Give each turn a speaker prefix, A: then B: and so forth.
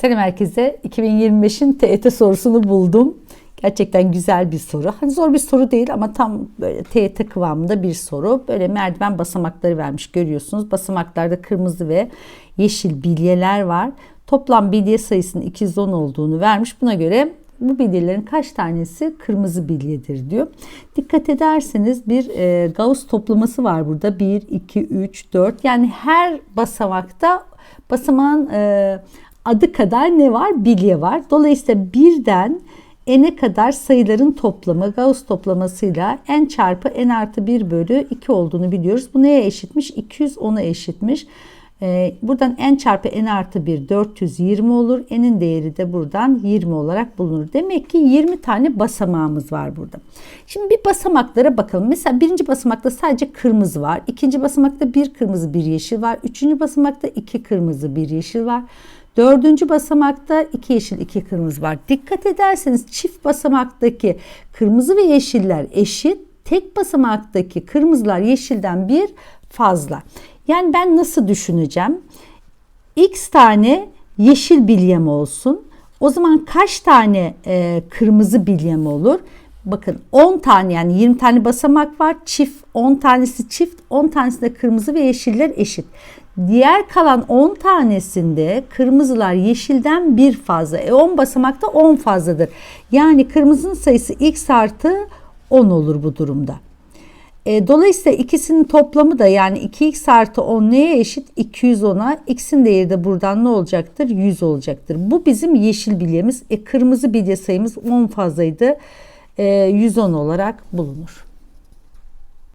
A: Selam herkese. 2025'in TET sorusunu buldum. Gerçekten güzel bir soru. Hani zor bir soru değil ama tam böyle TET kıvamında bir soru. Böyle merdiven basamakları vermiş görüyorsunuz. Basamaklarda kırmızı ve yeşil bilyeler var. Toplam bilye sayısının 210 olduğunu vermiş. Buna göre bu bilyelerin kaç tanesi kırmızı bilyedir diyor. Dikkat ederseniz bir e, Gauss toplaması var burada. 1, 2, 3, 4 yani her basamakta basamağın e, adı kadar ne var? Bilye var. Dolayısıyla birden n'e kadar sayıların toplamı Gauss toplamasıyla n çarpı n artı 1 bölü 2 olduğunu biliyoruz. Bu neye eşitmiş? 210'a eşitmiş. Ee, buradan n çarpı n artı 1 420 olur. n'in değeri de buradan 20 olarak bulunur. Demek ki 20 tane basamağımız var burada. Şimdi bir basamaklara bakalım. Mesela birinci basamakta sadece kırmızı var. İkinci basamakta bir kırmızı bir yeşil var. Üçüncü basamakta iki kırmızı bir yeşil var. Dördüncü basamakta iki yeşil iki kırmızı var. Dikkat ederseniz çift basamaktaki kırmızı ve yeşiller eşit. Tek basamaktaki kırmızılar yeşilden bir fazla. Yani ben nasıl düşüneceğim? X tane yeşil bilyem olsun. O zaman kaç tane e, kırmızı bilyem olur? Bakın 10 tane yani 20 tane basamak var. Çift 10 tanesi çift 10 tanesi de kırmızı ve yeşiller eşit. Diğer kalan 10 tanesinde kırmızılar yeşilden bir fazla. E 10 basamakta 10 fazladır. Yani kırmızının sayısı x artı 10 olur bu durumda. E, dolayısıyla ikisinin toplamı da yani 2x artı 10 neye eşit? 210'a. X'in değeri de buradan ne olacaktır? 100 olacaktır. Bu bizim yeşil bilyemiz. E, kırmızı bilye sayımız 10 fazlaydı. E, 110 olarak bulunur.